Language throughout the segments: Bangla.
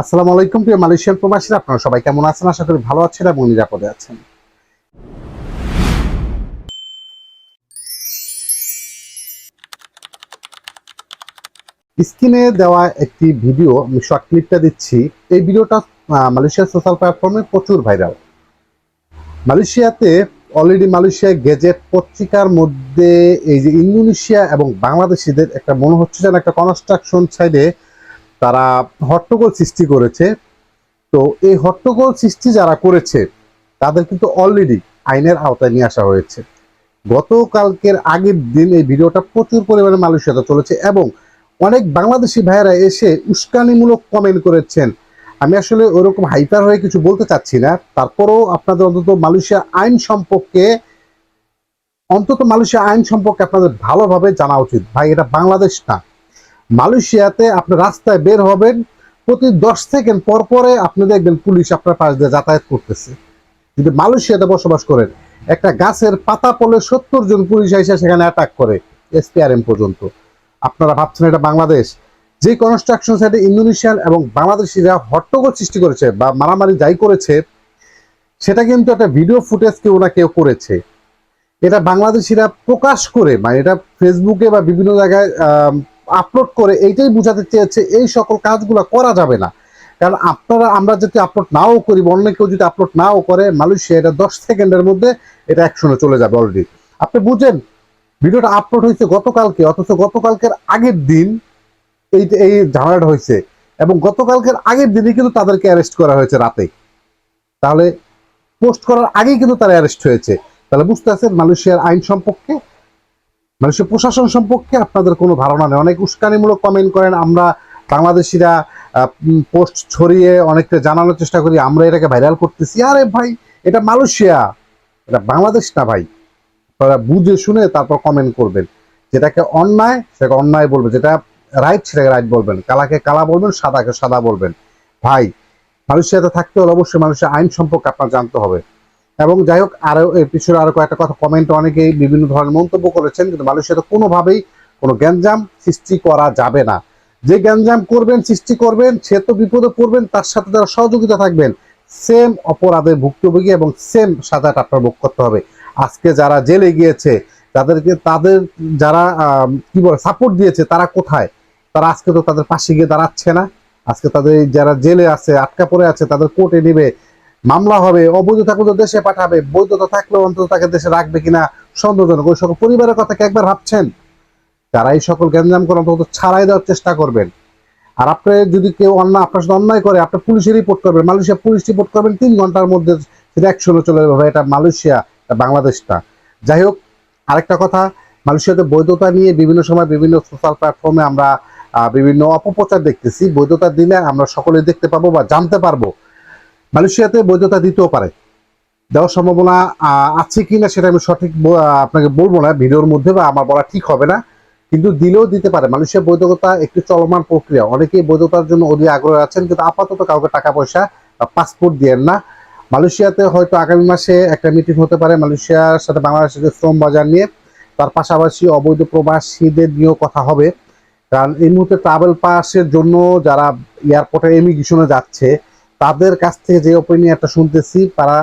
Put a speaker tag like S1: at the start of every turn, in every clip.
S1: আসসালামু আলাইকুম প্রিয় মালয়েশিয়ান প্রবাসীরা, আপনারা সবাই কেমন আছেন? আশা করি ভালো আছেন এবং নিরাপদে আছেন। স্ক্রিনে দেওয়া একটি ভিডিও, আমি শর্ট ক্লিপটা দিচ্ছি। এই ভিডিওটা মালয়েশিয়ার সোশ্যাল প্ল্যাটফর্মে প্রচুর ভাইরাল মালয়েশিয়াতে অলরেডি মালয়েশিয়া গেজেট পত্রিকার মধ্যে এই যে ইন্দোনেশিয়া এবং বাংলাদেশিদের একটা মনে হচ্ছে যেন একটা কনস্ট্রাকশন সাইডে তারা হট্টগোল সৃষ্টি করেছে। তো এই হট্টগোল সৃষ্টি যারা করেছে, তাদের কিন্তু অলরেডি আইনের আওতায় নিয়ে আসা হয়েছে। গতকালকের আগের দিন এই ভিডিওটা প্রচুর পরিমাণে মালয়েশিয়াতে চলেছে এবং অনেক বাংলাদেশি ভাইয়েরা এসে উস্কানিমূলক কমেন্ট করেছেন। আমি আসলে ওরকম হাইপার হয়ে কিছু বলতে চাচ্ছি না। তারপরেও আপনাদের অন্তত মালয়েশিয়া আইন সম্পর্কে, অন্তত মালয়েশিয়া আইন সম্পর্কে আপনাদের ভালোভাবে জানা উচিত। ভাই, এটা বাংলাদেশ না। মালয়েশিয়াতে আপনি রাস্তায় বের হবেন, প্রতি দশ সেকেন্ড পর পরে আপনি দেখবেন পুলিশ আপনার পাশ দিয়ে যাতায়াত করতেছে। যদি মালয়েশিয়াতে বসবাস করেন, একটা গাছের পাতা পলে সত্তর জন পুলিশ এসে সেখানে অ্যাটাক করে এসপিআরএম পর্যন্ত। আপনারা ভাবছেন এটা বাংলাদেশ। যে কনস্ট্রাকশন সাইটে ইন্দোনেশিয়ান এবং বাংলাদেশিরা হট্টগোল সৃষ্টি করেছে বা মারামারি যাই করেছে, সেটা কিন্তু একটা ভিডিও ফুটেজ কেউ না কেউ করেছে। এটা বাংলাদেশিরা প্রকাশ করে মানে এটা ফেসবুকে বা বিভিন্ন জায়গায় আপলোড করে এইটাই বোঝাতে চেয়েছে, এই সকল কাজগুলো করা যাবে না। কারণ আপনারা, আমরা যদি আপলোড নাও করি অন্য কেউ যদি আপলোড নাও করে, মালয়েশিয়া এটা দশ সেকেন্ডের মধ্যে এটা অ্যাকশনে চলে যাবে অলরেডি আপনি বুঝেন, ভিডিওটা আপলোড হয়েছে গতকালকে, অথচ গতকালকের আগের দিন এই এই ঝামেলাটা হয়েছে, এবং গতকালকের আগের দিনই কিন্তু তাদেরকে অ্যারেস্ট করা হয়েছে রাতে। তাহলে পোস্ট করার আগেই কিন্তু তারা অ্যারেস্ট হয়েছে। তাহলে বুঝতে পারছেন মালয়েশিয়ার আইন সম্পর্কে মালয়েশিয়ার প্রশাসন সম্পর্কে আপনাদের কোনো ধারণা নেই। অনেক উস্কানিমূলক কমেন্ট করেন, আমরা বাংলাদেশিরা পোস্ট ছড়িয়ে অনেকটা জানানোর চেষ্টা করি, আমরা এটাকে ভাইরাল করতেছি। আরে ভাই, এটা মালয়েশিয়া। এটা বাংলাদেশ না ভাই। আপনারা বুঝে শুনে তারপর কমেন্ট করবেন। যেটাকে অন্যায়, সেটাকে অন্যায় বলবেন। যেটা রাইট সেটাকে রাইট বলবেন। কালাকে কালা বলবেন, সাদাকে সাদা বলবেন। ভাই, মালয়েশিয়াতে থাকতে হলে অবশ্যই মানুষের আইন সম্পর্কে আপনার জানতে হবে। এবং যাই হোক, আরও এর পিছনে আরও কয়েকটা কথা। কমেন্ট অনেকেই বিভিন্ন ধরনের মন্তব্য করেছেন, কিন্তু মালয়েশিয়াতে কোনোভাবেই কোনো গ্যাঞ্জাম সৃষ্টি করা যাবে না। যে গ্যাঞ্জাম করবেন, সৃষ্টি করবেন, সে তো বিপদে পড়বেন, তার সাথে যারা সহযোগিতা থাকবেন। সেম অপরাধের ভুক্তভোগী এবং সেম সাজাটা আপনার ভোগ করতে হবে। আজকে যারা জেলে গিয়েছে, তাদেরকে তাদের যারা কি বলে সাপোর্ট দিয়েছে, তারা কোথায়? তারা আজকে তো তাদের পাশে গিয়ে দাঁড়াচ্ছে না। আজকে তাদের যারা জেলে আছে, আটকা পড়ে আছে, তাদের কোর্টে নেবে। মামলা হবে, অবৈধ থাকলে দেশে পাঠাবে বৈধতা থাকলেও অন্তত তাকে দেশে রাখবে কিনা সন্দেহজনক। ওই সকল পরিবারের কথা একবার ভাবছেন? তারা এই সকল গ্যাঞ্জাম করে অন্তত ছাড়াই দেওয়ার চেষ্টা করবেন। আর আপনি যদি কেউ অন্যায়, আপনার সাথে অন্যায় করে, আপনি পুলিশে রিপোর্ট করবেন। মালয়েশিয়া পুলিশ রিপোর্ট করবেন তিন ঘণ্টার মধ্যে সেটা অ্যাকশনে চলে যাবে। এটা মালয়েশিয়া বাংলাদেশটা। যাই হোক, আরেকটা কথা, মালয়েশিয়াতে বৈধতা নিয়ে বিভিন্ন সময় বিভিন্ন সোশ্যাল প্ল্যাটফর্মে আমরা বিভিন্ন অপপ্রচার দেখতেছি। বৈধতা দিলে আমরা সকলে দেখতে পাবো বা জানতে পারব। মালয়েশিয়াতে বৈধতা দিতেও পারে। দেওয়ার সম্ভাবনা আছে কি না সেটা আমি সঠিক আপনাকে বলব না, ভিডিওর মধ্যে বা আমার বলা ঠিক হবে না। কিন্তু দিলেও দিতে পারে। মালয়েশিয়া বৈধতা একটি চলমান প্রক্রিয়া। অনেকেই বৈধতার জন্য অধিক আগ্রহ আছেন, কিন্তু আপাতত কাউকে টাকা পয়সা বা পাসপোর্ট দিয়েন না। মালয়েশিয়াতে হয়তো আগামী মাসে একটা মিটিং হতে পারে, মালয়েশিয়ার সাথে বাংলাদেশের শ্রম বাজার নিয়ে। তার পাশাপাশি অবৈধ প্রবাসীদের নিয়েও কথা হবে। কারণ এই মুহূর্তে ট্রাভেল পাসের জন্য যারা এয়ারপোর্টে ইমিগ্রেশনে যাচ্ছে তাদের কাছ থেকে যে ওপিনিয়নটা শুনতেছি, তারা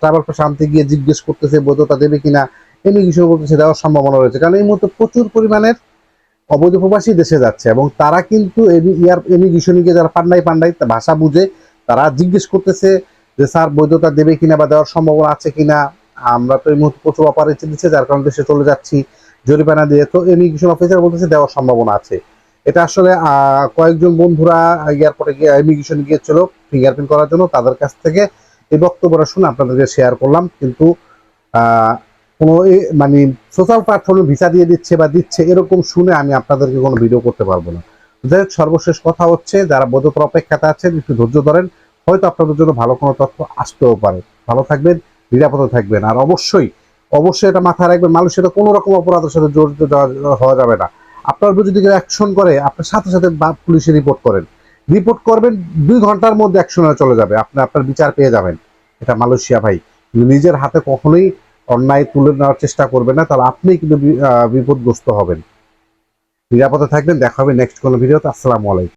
S1: পাস আনতে গিয়ে জিজ্ঞেস করতেছে বৈধতা দেবে কিনা ইমিগ্রেশন বলতেছে দেওয়ার সম্ভাবনা রয়েছে। কারণ এই মুহূর্তে প্রচুর পরিমাণের অবৈধ প্রবাসী দেশে যাচ্ছে এবং তারা কিন্তু ইয়ার যারা পান্ডাই পান্ডাই ভাষা বুঝে, তারা জিজ্ঞেস করতেছে যে, স্যার, বৈধতা দেবে কিনা বা দেওয়ার সম্ভাবনা আছে কিনা? আমরা তো এই মুহূর্তে প্রচুর অপারেশন দিচ্ছে, যার কারণে দেশে চলে যাচ্ছি, জরিমানা দিয়ে। তো ইমিগ্রেশন অফিসার বলতেছে, দেওয়ার সম্ভাবনা আছে। এটা আসলে কয়েকজন বন্ধুরা এয়ারপোর্টে গিয়ে ইমিগ্রেশন গিয়েছিল ফিঙ্গারপ্রিন্ট করার জন্য, তাদের কাছ থেকে এই বক্তব্যটা শুনে আপনাদেরকে শেয়ার করলাম। কিন্তু কোনো মানে সোশ্যাল প্ল্যাটফর্মে ভিসা দিয়ে দিচ্ছে বা দিচ্ছে এরকম শুনে আমি আপনাদেরকে কোনো ভিডিও করতে পারব না। যাই সর্বশেষ কথা হচ্ছে, যারা বৈধতার অপেক্ষাতে আছেন, একটু ধৈর্য ধরেন, হয়তো আপনাদের জন্য ভালো কোনো তথ্য আসতেও পারে। ভালো থাকবেন, নিরাপদে থাকবেন। আর অবশ্যই অবশ্যই এটা মাথায় রাখবেন, মানুষের সাথে কোনো রকম অপরাধের সাথে জড়িত হওয়া যাবে না। আপনার উপর যদি অ্যাকশন করে, আপনার সাথে সাথে পুলিশে রিপোর্ট করেন। রিপোর্ট করবেন, দুই ঘণ্টার মধ্যে অ্যাকশনে চলে যাবে। আপনি আপনার বিচার পেয়ে যাবেন। এটা মালয়েশিয়া ভাই। নিজের হাতে কখনোই অন্যায় তুলে নেওয়ার চেষ্টা করবেন না, তাহলে আপনি কিন্তু বিপদগ্রস্ত হবেন। নিরাপদে থাকবেন, দেখা হবে নেক্সট কোনো ভিডিওতে আসসালামু আলাইকুম।